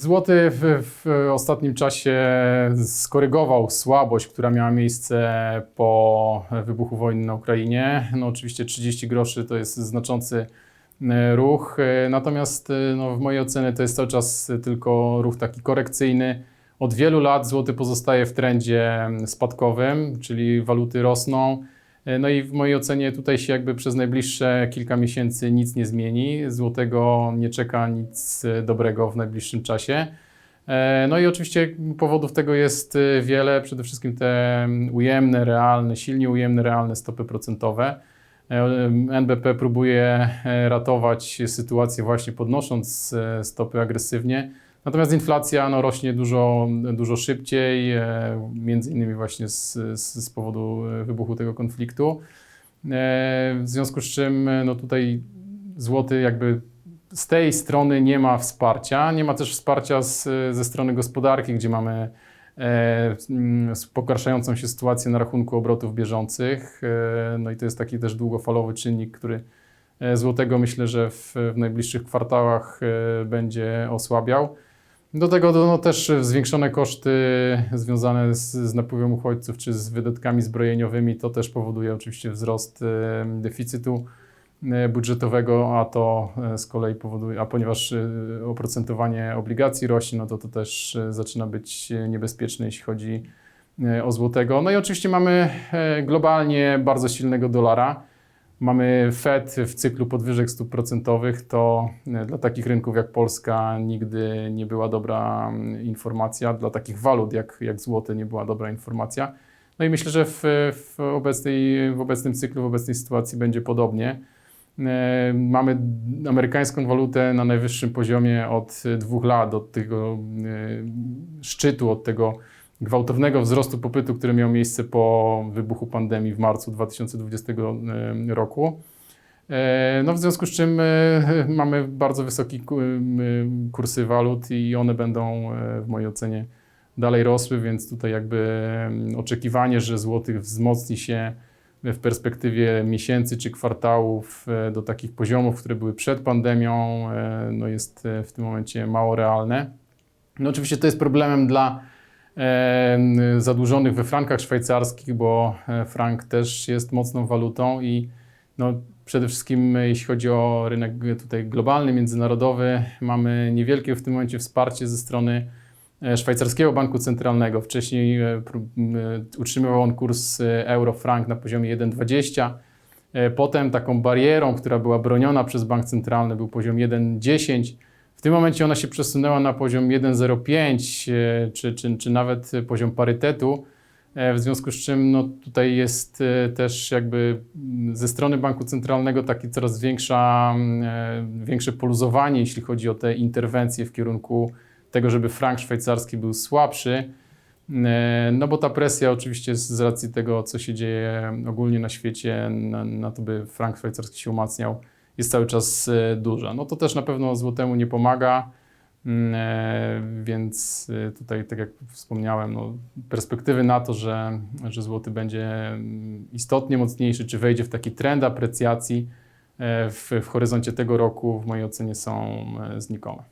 Złoty w, w ostatnim czasie skorygował słabość, która miała miejsce po wybuchu wojny na Ukrainie. No oczywiście 30 groszy to jest znaczący e, ruch, e, natomiast e, no, w mojej ocenie to jest cały czas tylko ruch taki korekcyjny. Od wielu lat złoty pozostaje w trendzie spadkowym, czyli waluty rosną. E, No i w mojej ocenie tutaj się jakby przez najbliższe kilka miesięcy nic nie zmieni. Złotego nie czeka nic e, dobrego w najbliższym czasie. E, No i oczywiście powodów tego jest wiele, przede wszystkim te mm, ujemne, realne, silnie ujemne, realne stopy procentowe. NBP próbuje ratować sytuację właśnie podnosząc stopy agresywnie. Natomiast inflacja no, rośnie dużo, dużo szybciej, e, między innymi właśnie z, z, powodu wybuchu tego konfliktu. E, W związku z czym no, tutaj złoty jakby z tej strony nie ma wsparcia. Nie ma też wsparcia z, ze strony gospodarki, gdzie mamy e, mm, pogarszającą się sytuację na rachunku obrotów bieżących. No i to jest taki też długofalowy czynnik, który złotego myślę, że w, w najbliższych kwartałach będzie osłabiał. Do tego no, też zwiększone koszty związane z, z napływem uchodźców czy z wydatkami zbrojeniowymi. To też powoduje oczywiście wzrost e, deficytu e, budżetowego, a to e, z kolei powoduje, a ponieważ e, oprocentowanie obligacji rośnie, no to to też e, zaczyna być e, niebezpieczne, jeśli chodzi e, o złotego. No i oczywiście mamy e, globalnie bardzo silnego dolara. Mamy Fed w cyklu podwyżek stóp procentowych, to e, dla takich rynków jak Polska nigdy nie była dobra mm, informacja, dla takich walut jak, jak złote nie była dobra informacja. No i myślę, że w, w, obecnej, w obecnym cyklu, w obecnej sytuacji będzie podobnie. E, Mamy amerykańską walutę na najwyższym poziomie od dwóch lat, od tego e, szczytu, od tego gwałtownego wzrostu popytu, który miał miejsce po wybuchu pandemii w marcu 2020 roku. E, No, w związku z czym e, mamy bardzo wysokie kursy walut i one będą e, w mojej ocenie dalej rosły, więc tutaj jakby em, oczekiwanie, że złotych wzmocni się w perspektywie miesięcy czy kwartałów e, do takich poziomów, które były przed pandemią, e, no jest e, w tym momencie mało realne. No oczywiście to jest problemem dla e, zadłużonych we frankach szwajcarskich, bo e, frank też jest mocną walutą i no, przede wszystkim jeśli chodzi o rynek tutaj globalny, międzynarodowy, mamy niewielkie w tym momencie wsparcie ze strony e, szwajcarskiego banku centralnego. Wcześniej e, utrzymywał on kurs euro-frank na poziomie 1,20. E, Potem taką barierą, która była broniona przez bank centralny był poziom 1,10. W tym momencie ona się przesunęła na poziom 1,05 e, czy, czy, czy nawet poziom parytetu. E, W związku z czym no, tutaj jest e, też jakby mm, ze strony banku centralnego takie coraz większa, mm, większe poluzowanie, jeśli chodzi o te interwencje w kierunku tego, żeby frank szwajcarski był słabszy. No bo ta presja oczywiście z racji tego, co się dzieje ogólnie na świecie, na, na to, by frank szwajcarski się umacniał, jest cały czas e, duża. No to też na pewno złotemu nie pomaga, mm, e, więc e, tutaj, tak jak wspomniałem, no, perspektywy na to, że, że złoty będzie mm, istotnie mocniejszy, czy wejdzie w taki trend aprecjacji w, w horyzoncie tego roku, w mojej ocenie są znikome.